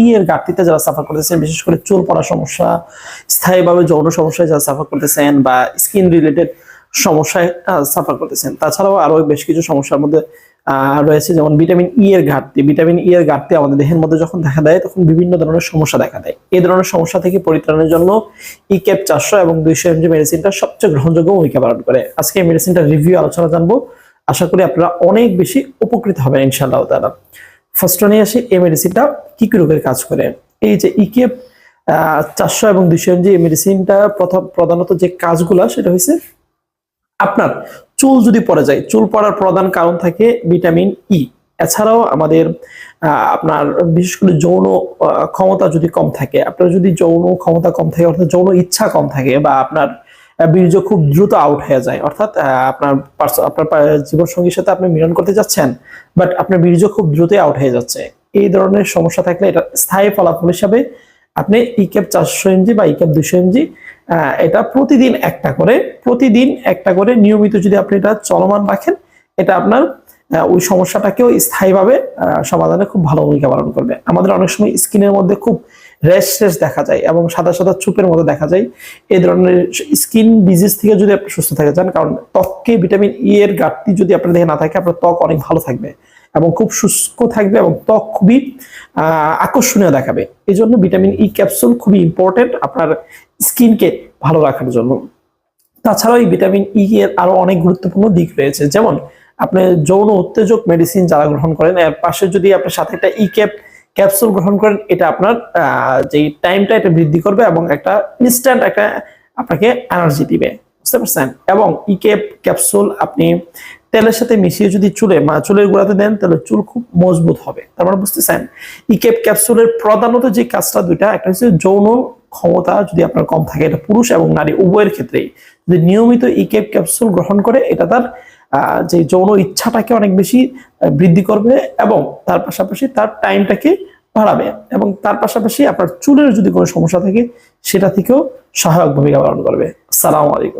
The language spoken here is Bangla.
ই এর ঘাটতিতে যারা সাফার করতেছেন, বিশেষ করে চুল সমস্যা যৌন সমস্যায় যারা করতেছেন বা স্কিন রিলেটেড সমস্যায় করতেছেন। তাছাড়াও আরও বেশ কিছু সমস্যার মধ্যে রয়েছে। যেমন ভিটামিন ই এর ঘাটতি। ভিটামিন ই এর ঘাটতি আমাদের দেহের মধ্যে যখন দেখা দেয়, তখন বিভিন্ন ধরনের সমস্যা দেখা দেয়। এই ধরনের সমস্যা থেকে পরিত্রাণের জন্য ইকেপ চারশো এবং দুইশো এমজি মেডিসিনটা সবচেয়ে গ্রহণযোগ্য ভূমিকা পালন করে। আজকে এই রিভিউ আলোচনা জানব। আশা করি আপনারা অনেক বেশি উপকৃত হবেন ইনশাআল্লাহ তাআলা। ফার্স্ট নিয়ে আসি এই মেডিসিনটা কি কি রোগের কাজ করে? এই যে ইকেপ চারশো এবং দুইশো এমজি এই মেডিসিনটা প্রথম প্রধানত যে কাজগুলা, সেটা হচ্ছে আপনার চুল যদি পড়ে যায়, চুল পড়ার প্রধান কারণ থাকে ভিটামিন ই এছাড়াও আমাদের আপনার বিশেষ করে যৌন ক্ষমতা যদি কম থাকে, আপনার যদি যৌন ক্ষমতা কম থাকে, অর্থাৎ যৌন ইচ্ছা কম থাকে বা আপনার বীর্য খুব দ্রুত আউট হয়ে যায়। অর্থাৎ আপনার আপনার জীবন সঙ্গীর সাথে আপনি মিলন করতে যাচ্ছেন বাট আপনার বীর্য খুব দ্রুতই আউট হয়ে যাচ্ছে। এই ধরনের সমস্যা থাকলে এটা স্থায়ী ফলাফল হিসাবে আপনি ইকেপ চারশো এমজি বা ইকেপ দুশো এমজি এটা প্রতিদিন একটা করে, প্রতিদিন একটা করে নিয়মিত যদি আপনি এটা চলমান রাখেন, এটা আপনার ওই সমস্যাটাকেও স্থায়ীভাবে সমাধানে খুব ভালো ভূমিকা পালন করবে। আমাদের অনেক সময় স্কিনের মধ্যে খুব র্যাশ দেখা যায় এবং সাদা সাদা চুপের মতো দেখা যায়। এই ধরনের স্কিন ডিজিজ থেকে যদি আপনি সুস্থ থাকতে চান, কারণ ত্বককে ভিটামিন ই এর ঘাটতি যদি আপনার দেহে না থাকে, আপনার ত্বক অনেক ভালো থাকবে এবং খুব শুষ্ক থাকবে এবং ত্বক খুবই আকর্ষণীয় দেখাবে। এই জন্য ভিটামিন ই ক্যাপসুল খুবই ইম্পর্টেন্ট আপনার স্কিনকে ভালো রাখার জন্য। তাছাড়াও এই ভিটামিন ই এর আরও অনেক গুরুত্বপূর্ণ দিক রয়েছে। যেমন, আপনি যৌন উত্তেজক মেডিসিন যারা গ্রহণ করেন, এর পাশে যদি আপনার সাথে একটা ই ক্যাপ ক্যাপসুল গ্রহণ করেন, এটা আপনার যে টাইমটা এটা বৃদ্ধি করবে এবং একটা ইনস্ট্যান্ট একটা আপনাকে এনার্জি দিবে, বুঝতে পারছেন? এবং ইকে ক্যাপসুল আপনি তেলের সাথে মিশিয়ে যদি চুলে মা চুলের গোড়াতে দেন, তাহলে চুল খুব মজবুত হবে। তার মানে বুঝতেছেন? ইকেপ ক্যাপসুলের প্রধানত যে কাজটা, দুইটা, একটা হচ্ছে যৌন ক্ষমতা যদি আপনার কম থাকে, এটা পুরুষ এবং নারী উভয়ের ক্ষেত্রেই। যদি নিয়মিত ইকেপ ক্যাপসুল গ্রহণ করে, এটা তার যে যৌন ইচ্ছাটাকে অনেক বেশি বৃদ্ধি করবে এবং তার পাশাপাশি তার টাইমটাকে বাড়াবে এবং তার পাশাপাশি আপনার চুলের যদি কোনো সমস্যা থাকে, সেটা থেকেও সহায়ক ভূমিকা পালন করবে। সালাম আলাইকুম।